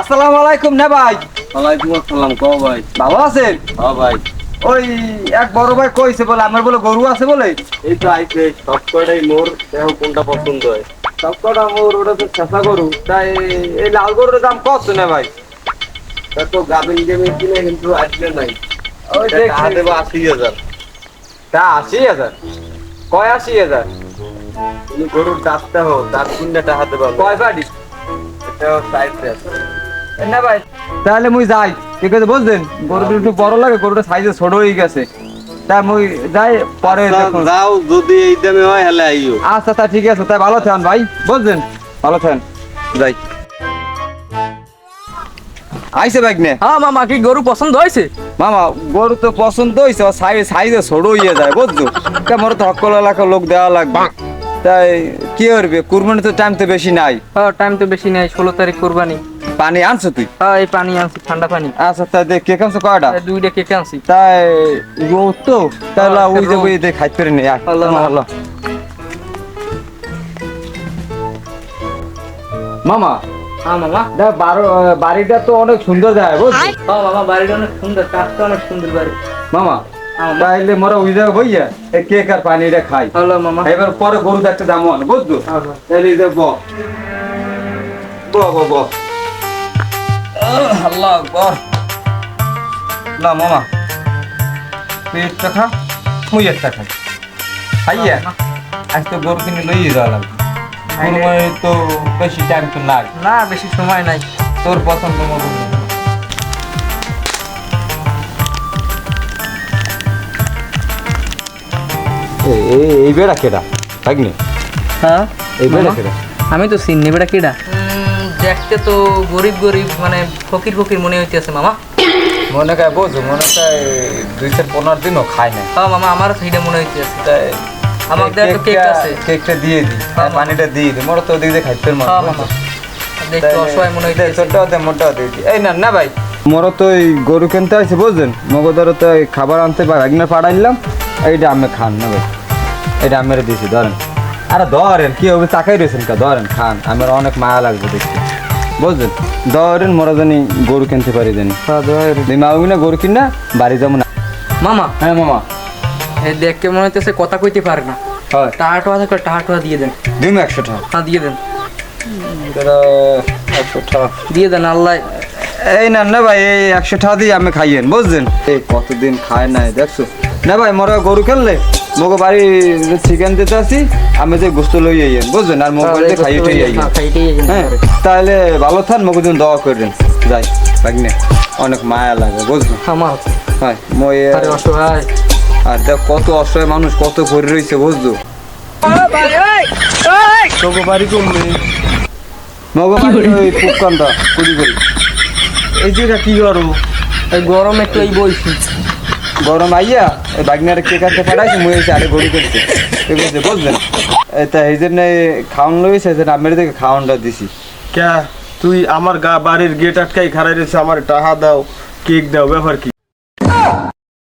আসসালামু আলাইকুম না ভাই। ওয়ালাইকুম আসসালাম কও ভাই? ভালো আছেন? হ্যাঁ ভাই। ওই এক বড় ভাই কইছে বলে আমার বলে গরু আছে বলে। এই তো আইছে সব কয়টাই মোর দেখো কোনটা পছন্দ হয়? সবকটা মোর ওটা তো চেষ্টা করু তাই এই লাল গরুর দাম কত না ভাই? তা তো গাবিন গেমে কিনে কিন্তু আসলে নাই। ওই। টাকা আশি হাজার। তা আশি হাজার? কয় আশি হাজার? তুমি গরুর দাঁতটা হোক তার তিনটা টাকা দেবো কয় পাটি না ভাই। তাহলে মুই যাই। ঠিক আছে বুঝলেন? গরুটা একটু বড় লাগে গরুটা সাইজে ছোট হয়ে গেছে। তাই মুই যাই পরে দেখুন। যাও যদি এই দামে হয় হেলে আইও। আচ্ছা তা ঠিক আছে তাই ভালো থাকেন ভাই। বুঝলেন? ভালো থাকেন। যাই। আইসে ব্যাগ নে হ্যাঁ মামা কি গরু পছন্দ হয়েছে? মামা গরু তো পছন্দ হয়েছে সাইজ সাইজে ছোট হয়ে যায় বুঝছ? তা মোর তো হকল এলাকার লোক দেওয়া লাগবে। তাই কি করবে? কুরবানি তো টাইম তো বেশি নাই। হ্যাঁ টাইম তো বেশি নেই ষোলো তারিখ কুরবানি। পানি আনছো তুই? হ্যাঁ এই পানি আনছি ঠান্ডা পানি। আচ্ছা তাই দেখ কে কানছো কয়টা? দুইটা কেকে আনছি। তাই ও তো তাহলে ওই যে ওই দেখ খাইতে পারি নি আল্লাহ, মামা, আল্লাহ। মামা হ্যাঁ মামা। দেখ বারো বাড়িটা তো অনেক সুন্দর যায় বুঝলি? হ্যাঁ মামা বাড়িটা অনেক সুন্দর কাজটা অনেক সুন্দর বাড়ি। মামা। তাইলে মোরা ওই জায়গা বইয়া এই কেক আর পানিটা খাই। এবার পরে গরু একটা দাম আন বুঝছ। তাইলে এই ব। ব ব ব। আল্লাহ আকবার। না মামা। একটা খা মুই একটা খাই। খাইয়া আজ তো গরু কিনে লইয়ে যাওয়া লাগবে। খাইলে- তো বেশি টাইম তো নাই। না বেশি সময় নাই। তোর পছন্দ মতো এই বেড়া কেডা? থাকনি হ্যাঁ? এই বেড়া মামা? কেডা? আমি তো চিনি বেটা কেডা? দেখতে তো গরিব গরিব মানে ফকির ফকির মনে হইতেছে মামা। মনে কায় বোঝো মনে কায় দুই চার পনেরো দিনও খায় না হ্যাঁ মামা আমারও তো মনে হইতেছে। তাই আমার দেওয়া তো কেক কেকটা- আছে। কেকটা দিয়ে দিই হ্যাঁ, আর পানিটা দিয়ে দিই মোরা তো ওদিক দিয়ে খাইতে মন হ্যাঁ মামা। দেখতে অসহায় মনে হইতেছে। ছোটটাও দে মোটাও দে এই না না ভাই। মোরা তো এই গরু কিনতে আছে বুঝলেন? তো খাবার আনতে পার একদিন পাঠাইলাম এইটা আমি খান না ভাই। এটা আমি দিয়েছি ধরেন। আরে ধরেন কি হবে? চাকাই রয়েছেন কা ধরেন খান আমার অনেক মায়া লাগবে দেখতে। বুঝলেন? ধরেন মোরা জানি গরু কিনতে পারি জানি। তুই মা না গরু কিনা বাড়ি যাব না। মামা। হ্যাঁ মামা। এই দেখতে মনে হইতেছে কথা কইতে পারে না। হয়। টাকা টোয়া থাকলে টাকা টোয়া দিয়ে দেন। দিন একশো টাকা। হ্যাঁ দিয়ে দেন। একশো টাকা। দিয়ে দেন আল্লাহ। এই না না ভাই এই একশো টাকা দিয়ে আমি খাইয়েন বুঝছেন এই কতদিন খায় নাই দেখছ? না ভাই মোরা গরু খেললে মগো বাড়ি চিকেন দিতে আসি আমি যে গোস্ত লই আইয়েন বুঝছেন আর মগো বাড়িতে খাইয়ে টই আইয়েন হ্যাঁ তাহলে ভালো থান মগো দিন দোয়া করেন যাই বাগনে অনেক মায়া লাগে বুঝছ? আমার। হয় মই অসহায়। আর দেখ কত অসহায় মানুষ কত করে রয়েছে বুঝছ? মগো বাড়ি কমবে মগো ওই পুকানটা কুড়ি করি এই যে কি করো এই গরম একটু এই বইছি। গরম আইয়া ওই বাগনার কে কাছে পাঠাইছে, মুই এসে আরে গরু করছে ঠিক আছে বুঝলেন? এটা এই জন্য খাওয়ান লইছে যে জন্য আমি থেকে খাওয়ানটা দিছি। কে তুই আমার গা বাড়ির গেট আটকাই খারাই রয়েছে আমার টাহা দাও কেক দাও, ব্যাপার কি?